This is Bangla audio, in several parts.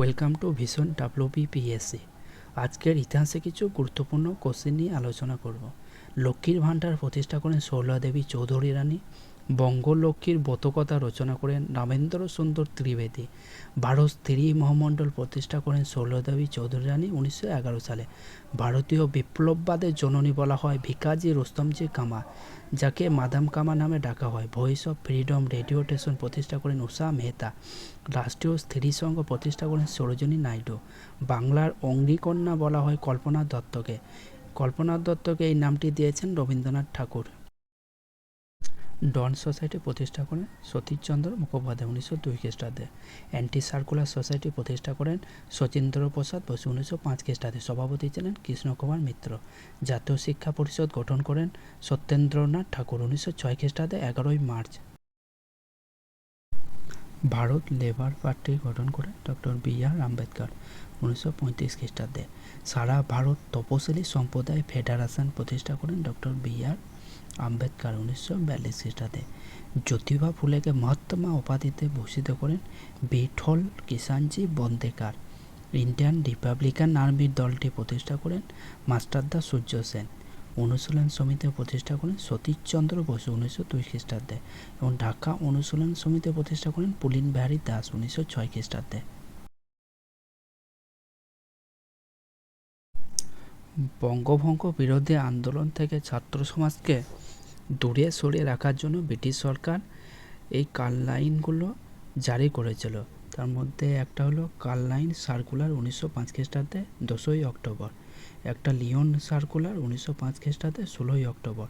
ওয়েলকাম টু ভিশন ডাব্লিউবিপিএসসি আজকের ইতিহাসে কিছু গুরুত্বপূর্ণ কোশ্চেন নিয়ে আলোচনা করব। লক্ষ্মীর ভাণ্ডার প্রতিষ্ঠা করেন দেবী চৌধুরী রানী। বঙ্গলক্ষ্মীর ব্রতকথা রচনা করেন রামেন্দ্র সুন্দর ত্রিবেদী। ভারত স্ত্রী মহামণ্ডল প্রতিষ্ঠা করেন শৈলদেবী চৌধুরী রানী উনিশশো এগারো সালে। ভারতীয় বিপ্লববাদের জননী বলা হয় ভিকাজি রুস্তমজি কামা, যাকে মাদাম কামা নামে ডাকা হয়। Voice of freedom radio station প্রতিষ্ঠা করেন উষা মেহতা। রাষ্ট্রীয় স্ত্রী সংঘ প্রতিষ্ঠা করেন সরোজিনী নাইডু। বাংলার অগ্নিকন্যা বলা হয় কল্পনা দত্তকে। কল্পনা দত্তকে এই নামটি দিয়েছেন রবীন্দ্রনাথ ঠাকুর। ডন সোসাইটি প্রতিষ্ঠা করেন সতীশচন্দ্র মুখোপাধ্যায় উনিশশো দুই খ্রিস্টাব্দে। অ্যান্টি সার্কুলার সোসাইটি প্রতিষ্ঠা করেন শচীন্দ্র প্রসাদ বসু উনিশশো পাঁচ খ্রিস্টাব্দে। সভাপতি ছিলেন কৃষ্ণকুমার মিত্র। জাতীয় শিক্ষা পরিষদ গঠন করেন সত্যেন্দ্রনাথ ঠাকুর উনিশশো ছয় খ্রিস্টাব্দে, এগারোই মার্চ। ভারত লেবার পার্টি গঠন করেন ডক্টর বি আর আম্বেদকর উনিশশো পঁয়ত্রিশ খ্রিস্টাব্দে। সারা ভারত তপশিলি সম্প্রদায় ফেডারেশন প্রতিষ্ঠা করেন ডক্টর বি আর আম্বেদকর উনিশশো বিয়াল্লিশ খ্রিস্টাব্দে জ্যোতিবা ফুলেকে মহাত্মা উপাধিতে ভূষিত করেন বিঠল কিষাণজি বন্দেকার। ইন্ডিয়ান রিপাবলিকান আর্মির দলটি প্রতিষ্ঠা করেন মাস্টারদা সূর্য সেন। অনুশীলন সমিতি প্রতিষ্ঠা করেন সতীশচন্দ্র বসু উনিশশো দুই খ্রিস্টাব্দে এবং ঢাকা অনুশীলন সমিতি প্রতিষ্ঠা করেন পুলিন বিহারী দাস উনিশশো ছয় খ্রিস্টাব্দে। বঙ্গভঙ্গ বিরোধী আন্দোলন থেকে ছাত্র সমাজকে দূরে সরিয়ে রাখার জন্য ব্রিটিশ সরকার এই কাললাইনগুলো জারি করেছিল। তার মধ্যে একটা হলো কাললাইন সার্কুলার উনিশশো পাঁচ খ্রিস্টাব্দে দশই অক্টোবর, একটা লিওন সার্কুলার উনিশশো পাঁচ খ্রিস্টাব্দে ষোলোই অক্টোবর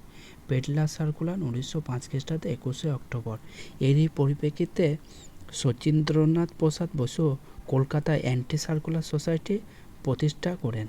পেটলা সার্কুলার উনিশশো পাঁচ খ্রিস্টাব্দে একুশে অক্টোবর। এরই পরিপ্রেক্ষিতে শচীন্দ্রনাথ প্রসাদ বসু কলকাতায় অ্যান্টি সার্কুলার সোসাইটি প্রতিষ্ঠা করেন।